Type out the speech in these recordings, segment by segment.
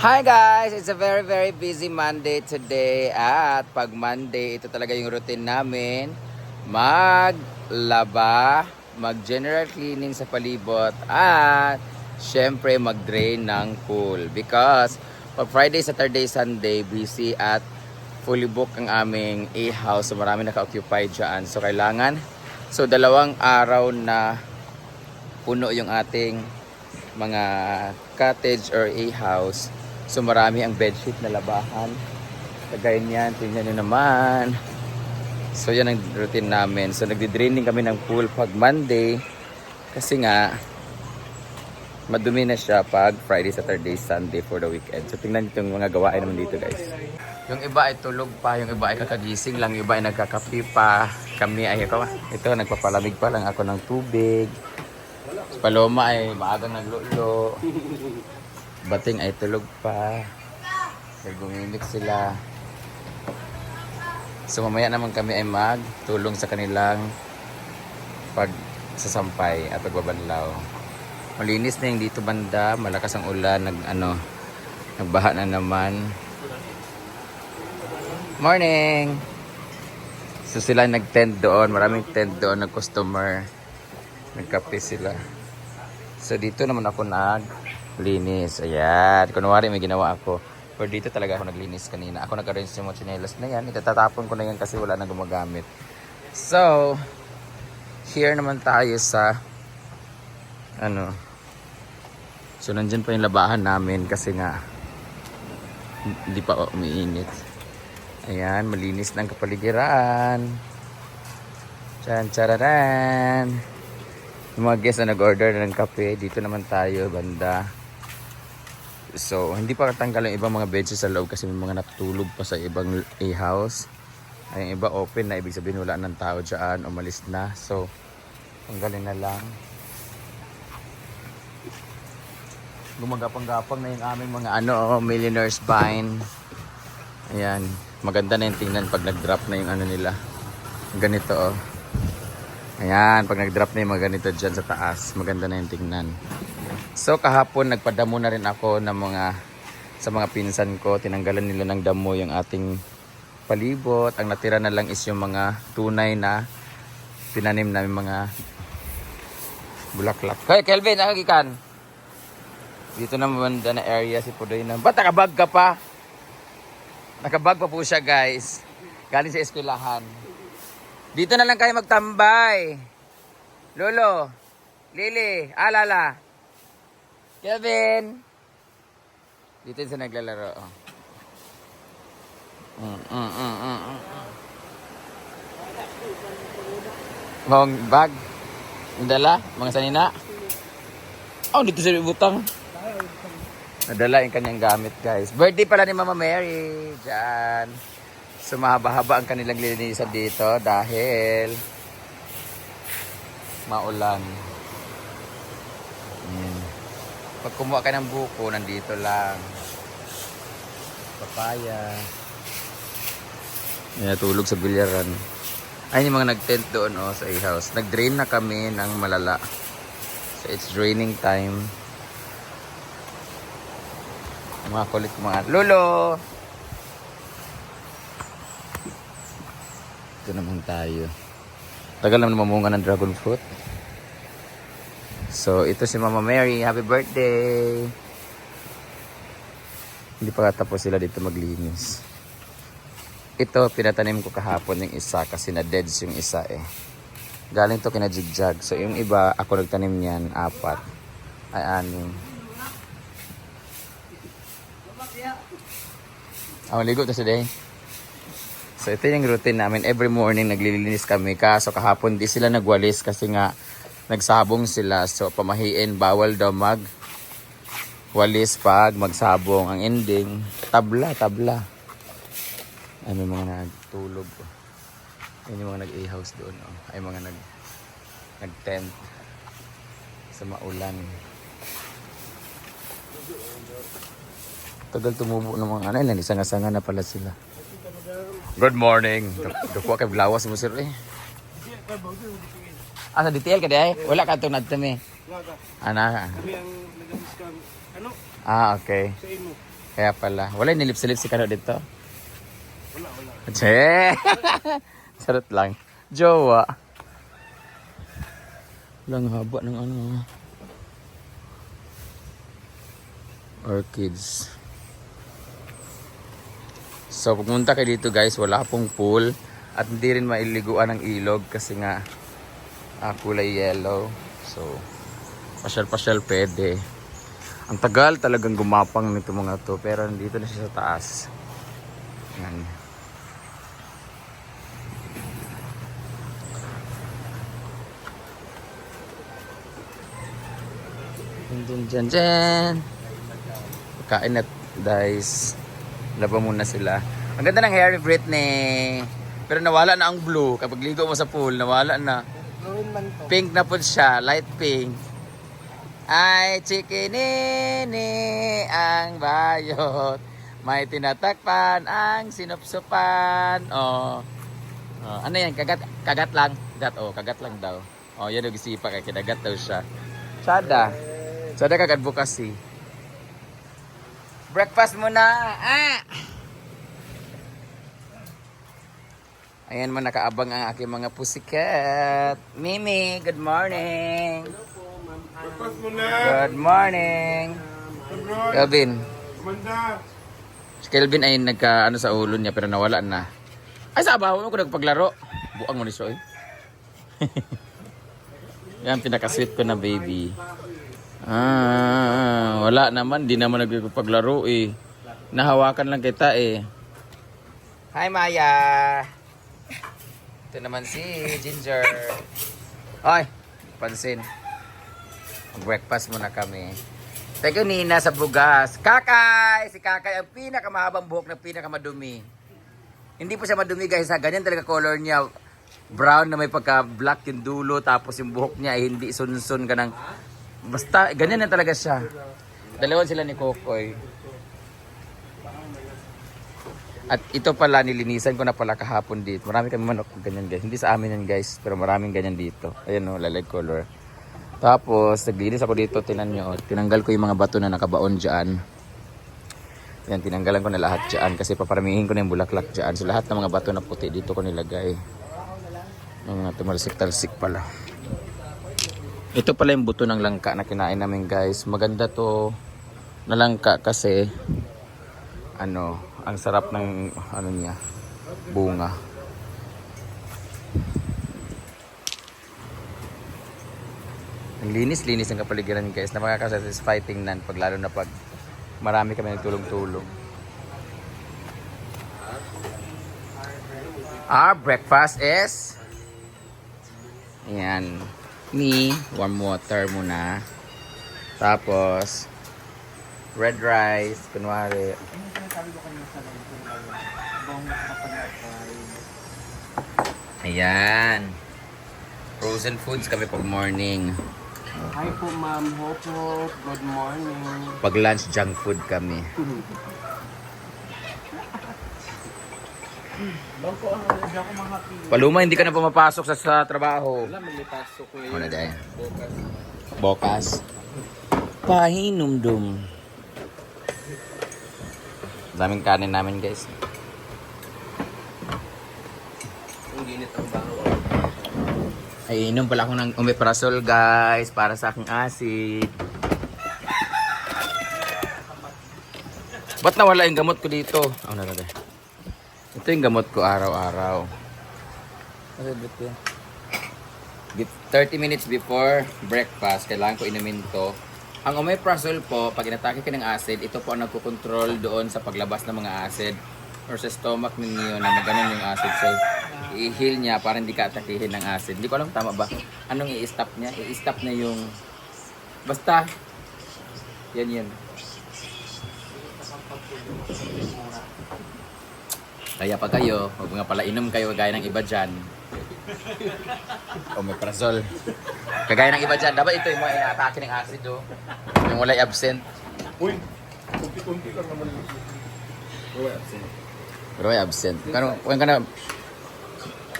Hi guys! It's a very very busy Monday today at pag Monday, ito talaga yung routine namin. Maglaba, mag-general cleaning sa palibot at syempre mag-drain ng pool. Because pag Friday, Saturday, Sunday, busy at fully book ang aming A-house. So marami naka-occupy dyan. So kailangan, so dalawang araw na puno yung ating mga cottage or A-house. So marami ang bedsheet na labahan. Kagaya niyan, tingnan nyo naman. So yan ang routine namin. So nagdi-draining kami ng pool pag Monday. Kasi nga, madumi na siya pag Friday, Saturday, Sunday for the weekend. So tingnan nyo itong mga gawain naman dito guys. Yung iba ay tulog pa, yung iba ay kakagising lang, yung iba ay nagkakapi pa. Kami ay ito, ito nagpapalamig pa lang ako ng tubig. Paloma ay maagang naglulo. Bating ay tulog pa. Kaya sila. So mamaya naman kami ay magtulong sa kanilang pagsasampay at pagbabanlaw. Malinis na yung dito banda, malakas ang ulan, nag ano, nagbaha na naman. Morning! So sila nag-tent doon, maraming tent doon, nag-customer. Nagkape sila. So dito naman ako naglinis. Ayan, kunwari may ginawa ako. Pero dito talaga ako naglinis kanina. Ako nag-arrange yung mga chinelas na yan. Itatatapon ko na yan kasi wala na gumagamit. So, here naman tayo sa ano So nandyan pa yung labahan namin kasi nga hindi pa umiinit. Ayan, malinis ng kapaligiran. Chan chararan. Yung mga guests na nag-order ng kape, dito naman tayo, banda. So, hindi pa katanggal yung ibang mga benches sa loob kasi may mga natulog pa sa ibang A-house. Ay, iba open na, ibig sabihin wala ng tao dyan, umalis na. So, tanggalin na lang. Gumagapang-gapang na yung aming mga ano, oh, millionaire's vine. Ayan, maganda na yung tingnan pag nag-drop na yung ano nila. Ganito oh. Ayan, pag nag-drop na yung mga ganito dyan sa taas, maganda na yung tingnan. So kahapon nagpadamo na rin ako ng mga sa mga pinsan ko, tinanggalan nila ng damo yung ating palibot. Ang natira na lang is yung mga tunay na tinanim namin mga bulaklak. Hoy, Kelvin, nakagikan. Dito naman na area si Pudoy na. Ba't nakabag ka pa? Nakabag pa po siya guys. Galing sa eskwelahan. Dito na lang kayo magtambay. Lolo. Lily. Alala. Kevin. Dito sa naglalaro. Oh. Mm, mm, mm, mm, mm. Mga bag. Yung dala. Mga sanina. Oh, dito sa butang. Nadala yung kanyang gamit, guys. Birthday pala ni Mama Mary. Diyan. Sumahaba-haba ang kanilang linisan dito dahil maulan. Pag kumuha ka ng buko, nandito lang. Papaya. Yan, tulog sa bilyaran. Ay, yung mga nag-tent doon oh, sa A-house. Nag-drain na kami ng malala. So, it's draining time. Mga kulit mga lolo. Ito naman tayo. Tagal naman mamunga ng dragon fruit. So, ito si Mama Mary. Happy birthday! Hindi pa tapos sila dito maglinis. Ito, pinatanim ko kahapon yung isa kasi na-deads yung isa eh. Galing to kina jigjag. So, yung iba, ako nagtanim niyan, apat. Ay, anim. Ako ligo to today. So ito yung routine namin. Every morning naglilinis kami. Kaso kahapon di sila nagwalis kasi nga nagsabong sila. So pamahiin, bawal daw mag walis pag magsabong. Ang ending, tabla, tabla. Ay may mga nagtulog. Ayun yung mga nag-a-house doon. Oh. Ay mga nag nag-tent sa maulan. Tagal tumubo ng mga ano, ilan, isang-asanga na pala sila. Good morning. Dukuha kay Blawas mo sir eh. Ah, sa detail ka di ay? Wala ka. Wala ka. Ana. Kami ang nag-discount. Ano? Ah, okay. Sa imo. Kaya pala. Wala nilip-silip si Kano dito? Wala, wala. Che! Sarot lang. Jowa. Lang haba ng ano. Orchids. So, pumunta kayo dito guys, wala pong pool at hindi rin mailiguan ng ilog kasi nga ah, kulay yellow. So, pasyal-pasyal pwede. Ang tagal talagang gumapang nito mga to pero nandito na siya sa taas. Yan. Dun, dyan, dyan. Kain at guys. Laba muna sila. Ang ganda ng hair ni Britney. Pero nawala na ang blue. Kapag ligo mo sa pool, nawala na. Man to. Pink na po siya, light pink. Ay, chikinini ang bayot. May tinatakpan ang sinupsupan. Oh. oh ano yan? Kagat, kagat lang. Kagat, oh, kagat lang daw. Oh, yan yung isipa kay kinagat daw siya. Sada. Sada kag advocacy. Breakfast muna. Ah! Ayan man nakaabang ang aking mga pusikat. Mimi, good morning. Pagpas mo na. Good morning. Kelvin. Amanda. Si Kelvin ay nagka ano sa ulo niya pero nawala na. Ay sa abaw ko nagpaglaro. Buang mo ni Soy. Yan pinaka-sweet ko na baby. Ah, wala naman, di naman nagpaglaro eh. Nahawakan lang kita eh. Hi Maya. Ito naman si Ginger. Ay, pansin. Breakfast muna kami. Teka Nina sa bugas. Kakay! Si Kakay ang pinakamahabang buhok na pinakamadumi. Hindi po siya madumi guys ha. Ganyan talaga color niya. Brown na may pagka-black yung dulo. Tapos yung buhok niya ay hindi sunsun ka ng... Basta, ganyan na talaga siya. Dalawan sila ni Kokoy. At ito pala, nilinisan ko na pala kahapon dito. Marami kami manok ganyan guys. Hindi sa amin yan guys, pero maraming ganyan dito. Ayan o, lilac color. Tapos, naglinis ako dito, tinan nyo. Tinanggal ko yung mga bato na nakabaon dyan. Yan, tinanggalan ko na lahat dyan kasi paparamihin ko na yung bulaklak dyan. So, lahat ng mga bato na puti, dito ko nilagay. Mga tumalsik-talsik pala. Ito pala yung buto ng langka na kinain namin guys. Maganda to na langka kasi ano, ang sarap ng ano niya, bunga. Ang linis-linis ng kapaligiran guys na makakasatisfy tingnan pag lalo na pag marami kami nagtulong-tulong. Our breakfast is Ayan. Me, warm water muna. Tapos, red rice, kunwari. Ayan. Frozen foods kami pag morning. Hi po ma'am. Hope hope. Good morning. Pag lunch, junk food kami. Bangko ang hindi ako mahati. Paluma, hindi ka na pumapasok sa, sa trabaho. Wala, may pasok ko Ano dahil? Bukas. Bokas. Pahinumdum. Daming kanin namin guys. Ang ginit ang baho. Ay, inom pala ako ng omeprazole guys para sa aking acid. Ba't nawala yung gamot ko dito? Oh, na, na, na. Ito yung gamot ko araw-araw. Ano? Bit- 30 minutes before breakfast, kailangan ko inumin to. Ang omeprazole po, pag inatake ka ng acid, ito po ang nagkukontrol doon sa paglabas ng mga acid or sa stomach ninyo na maganon yung acid. So, i-heal niya para hindi ka atakihin ng acid. Hindi ko alam tama ba? Anong i-stop niya? I-stop na yung... Basta, yan yan. Kaya pag kayo, huwag nga pala inom kayo gaya ng iba dyan. Omeprazole. Kagaya ng iba dyan, dapat ito yung mga inaatake ng acid oh. Yung walay absent. Uy, kunti-kunti lang naman. Uy, absent. Pero may absent. Kano, kung ka na,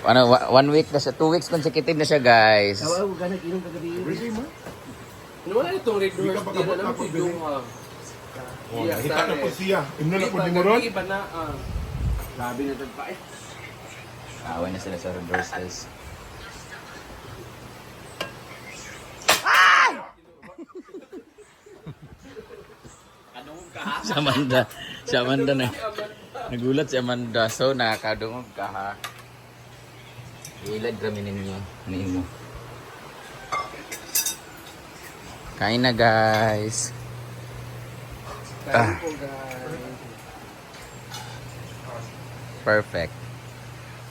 ano, one week na siya, two weeks consecutive na siya guys. Awa, huwag ka nag-inom kagabi. Really, ma? Ano wala itong red doors? Hindi na naman yung Oh, nakita na po siya. Ino na po di mo ron. Iba na, ah. Grabe na ito pa eh. Away na sila sa doors guys. si Amanda. Si Amanda na. Nagulat si Amanda. So, nakakadungog ka ha. Ilad kami ninyo. Ano mo? Kain na guys. Kain po guys. Perfect.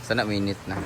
Sana minute na.